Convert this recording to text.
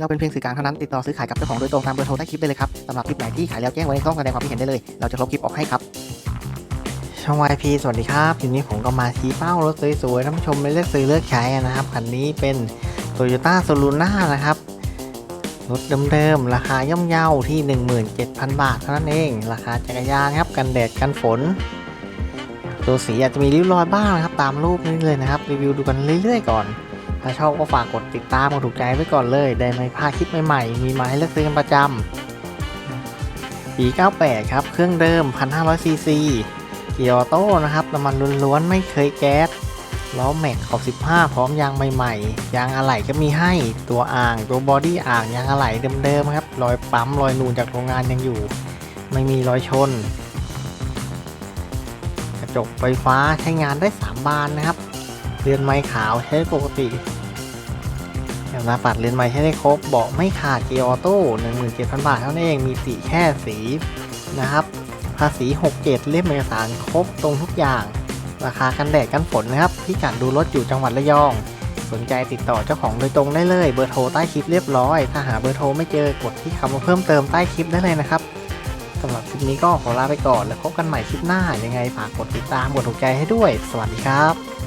เราเป็นเพียงสื่อกลางเท่านั้นติดต่อซื้อขายกับเจ้าของโดยตรงตามเบอร์โทรใต้คลิปได้เลยครับสำหรับคลิปไหนที่ขายแล้วแจ้งไว้ในช่องแสดงความคิดเห็นได้เลย เราจะลบคลิปออกให้ครับ ช่อง YP สวัสดีครับทีนี้ผมก็มาชี้เป้ารถสวยๆท่านผู้ชมเลือกซื้อเลือกใช้นะครับคันนี้เป็น Toyota s o l u n a นะครับรถเดิมๆ ราคาย่อมเยาที่ 17,000 บาทเท่านั้นเอง ราคาจักรยานครับ กันแดดกันฝน ตัวสีอาจจะมีริ้วรอยบ้างนะครับ ตามรูปนี้เลยนะครับ รีวิวดูกันเรื่อยๆก่อน ถ้าชอบก็ฝากกดติดตามกดถูกใจไว้ก่อนเลย ได้ไม่พลาดคลิปใหม่ๆ มีมาให้เลือกซื้อกันประจำปี98 ครับ เครื่องเดิม 1,500ซีซีเกียร์ออโต้นะครับ น้ำมันล้วนๆ ไม่เคยแก๊ส ล้อแม็กขอบ15 พร้อมยางใหม่ๆ ยางอะไหล่ก็มีให้ ตัวอ่าง ตัวบอดี้อ่าง ยางอะไหล่เดิมๆ ครับ รอยปั๊ม รอยนูนจากโรงงานยังอยู่ ไม่มีรอยชน กระจกไฟฟ้าใช้งานได้ 3 บานนะครับ เรือนไม้ขาวใช้ปกติแถวหน้าปัดเรือนไม้ใช้ได้ครบเบาะไม่ขาดเกียร์ออโต้17,000บาทเท่านั้นเองมีสีแค่สีนะครับ ภาษี67เล่มเอกสารครบตรงทุกอย่าง ราคากันแดดกันฝนนะครับพิกัดดูรถอยู่จังหวัดระยอง สนใจติดต่อเจ้าของโดยตรงได้เลย เบอร์โทรใต้คลิปเรียบร้อย ถ้าหาเบอร์โทรไม่เจอกดที่คำว่าเพิ่มเติมใต้คลิปได้เลยนะครับสำหรับคลิปนี้ก็ขอลาไปก่อนแล้วพบกันใหม่คลิปหน้ายังไงฝากกดติดตามกดถูกใจให้ด้วย สวัสดีครับ